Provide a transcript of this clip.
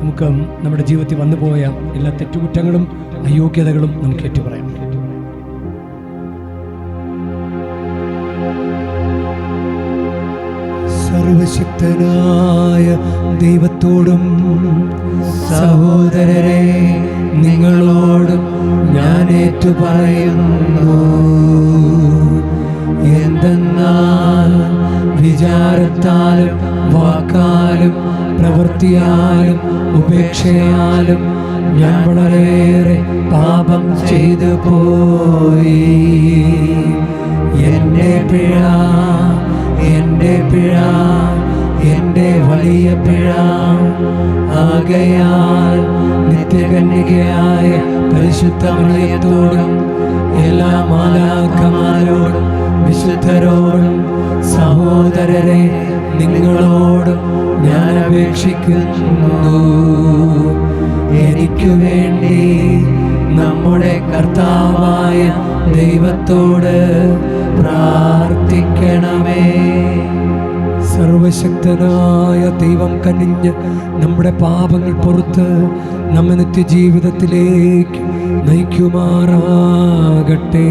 നമുക്ക് നമ്മുടെ ജീവിതത്തിൽ വന്നുപോയ എല്ലാ തെറ്റുകുറ്റങ്ങളും അയോഗ്യതകളും നമുക്ക് ഏറ്റുപറയാം. സർവശക്തനായ ദൈവത്തോടും സഹോദരരെ നിങ്ങളോടും ഞാൻ ഏറ്റുപറയുന്നു. എന്തെന്നാൽ വിചാരത്താലും വാക്കാലും പ്രവൃത്തിയാലും ഉപേക്ഷയാലും ഞാൻ വളരെയേറെ പാപം ചെയ്തു പോയി. എന്റെ പിഴ എന്റെ പിഴ എന്റെ വലിയ പിഴ. ആകയാൽ നിത്യകന്യകയായ പരിശുദ്ധ മറിയത്തോടും എല്ലാ മാലാക്കന്മാരോടും വിശുദ്ധരോടും സഹോദരരെ നിങ്ങളോട് ഞാൻ അപേക്ഷിക്കുന്നു. എനിക്കു വേണ്ടി നമ്മുടെ കർത്താവായ ദൈവത്തോട് പ്രാർത്ഥിക്കണമേ. സർവശക്തനായ ദൈവം കനിഞ്ഞ് നമ്മുടെ പാപങ്ങൾ പുറത്ത് നമ്മെ ജീവിതത്തിലേക്ക് നയിക്കുമാറാകട്ടെ.